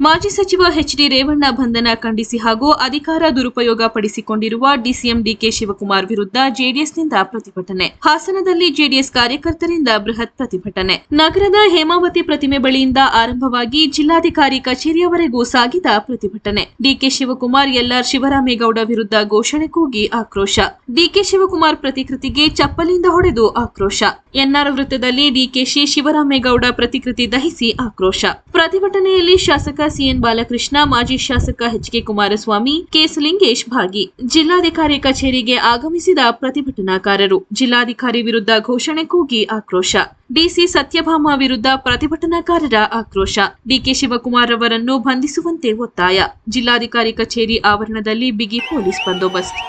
ಮಾಜಿ ಸಚಿವ H D Revanna ಬಂಧನ ಖಂಡಿಸಿ ಹಾಗೂ ಅಧಿಕಾರ ದುರುಪಯೋಗ ಪಡಿಸಿಕೊಂಡಿರುವ ಡಿಸಿಎಂ ಡಿಕೆ ಶಿವಕುಮಾರ್ ವಿರುದ್ಧ ಜೆಡಿಎಸ್ನಿಂದ ಪ್ರತಿಭಟನೆ. ಹಾಸನದಲ್ಲಿ ಜೆಡಿಎಸ್ ಕಾರ್ಯಕರ್ತರಿಂದ ಬೃಹತ್ ಪ್ರತಿಭಟನೆ. ನಗರದ ಹೇಮಾವತಿ ಪ್ರತಿಮೆ ಬಳಿಯಿಂದ ಆರಂಭವಾಗಿ ಜಿಲ್ಲಾಧಿಕಾರಿ ಕಚೇರಿಯವರೆಗೂ ಸಾಗಿದ ಪ್ರತಿಭಟನೆ. ಡಿಕೆ ಶಿವಕುಮಾರ್ ಎಲ್ಆರ್ ಶಿವರಾಮೇಗೌಡ ವಿರುದ್ಧ ಘೋಷಣೆ ಕೂಗಿ ಆಕ್ರೋಶ. ಡಿಕೆ ಶಿವಕುಮಾರ್ ಪ್ರತಿಕೃತಿಗೆ ಚಪ್ಪಲಿಂದ ಹೊಡೆದು ಆಕ್ರೋಶ. ಎನ್ಆರ್ ವೃತ್ತದಲ್ಲಿ ಡಿಕೆಶಿ ಶಿವರಾಮೇಗೌಡ ಪ್ರತಿಕೃತಿ ದಹಿಸಿ ಆಕ್ರೋಶ. ಪ್ರತಿಭಟನೆಯಲ್ಲಿ ಶಾಸಕ ಸಿಎನ್ ಬಾಲಕೃಷ್ಣ, ಮಾಜಿ ಶಾಸಕ H K Kumaraswamy KS Lingesh ಭಾಗಿ, ಜಿಲ್ಲಾಧಿಕಾರಿ ಕಚೇರಿಗೆ ಆಗಮಿಸಿದ ಪ್ರತಿಭಟನಾಕಾರರು. ಜಿಲ್ಲಾಧಿಕಾರಿ ವಿರುದ್ಧ ಘೋಷಣೆ ಕೂಗಿ ಆಕ್ರೋಶ. ಡಿಸಿ ಸತ್ಯಭಾಮ ವಿರುದ್ಧ ಪ್ರತಿಭಟನಾಕಾರರ ಆಕ್ರೋಶ. ಡಿಕೆ ಶಿವಕುಮಾರ್ ಅವರನ್ನು ಬಂಧಿಸುವಂತೆ ಒತ್ತಾಯ. ಜಿಲ್ಲಾಧಿಕಾರಿ ಕಚೇರಿ ಆವರಣದಲ್ಲಿ ಬಿಗಿ ಪೊಲೀಸ್ ಬಂದೋಬಸ್ತ್.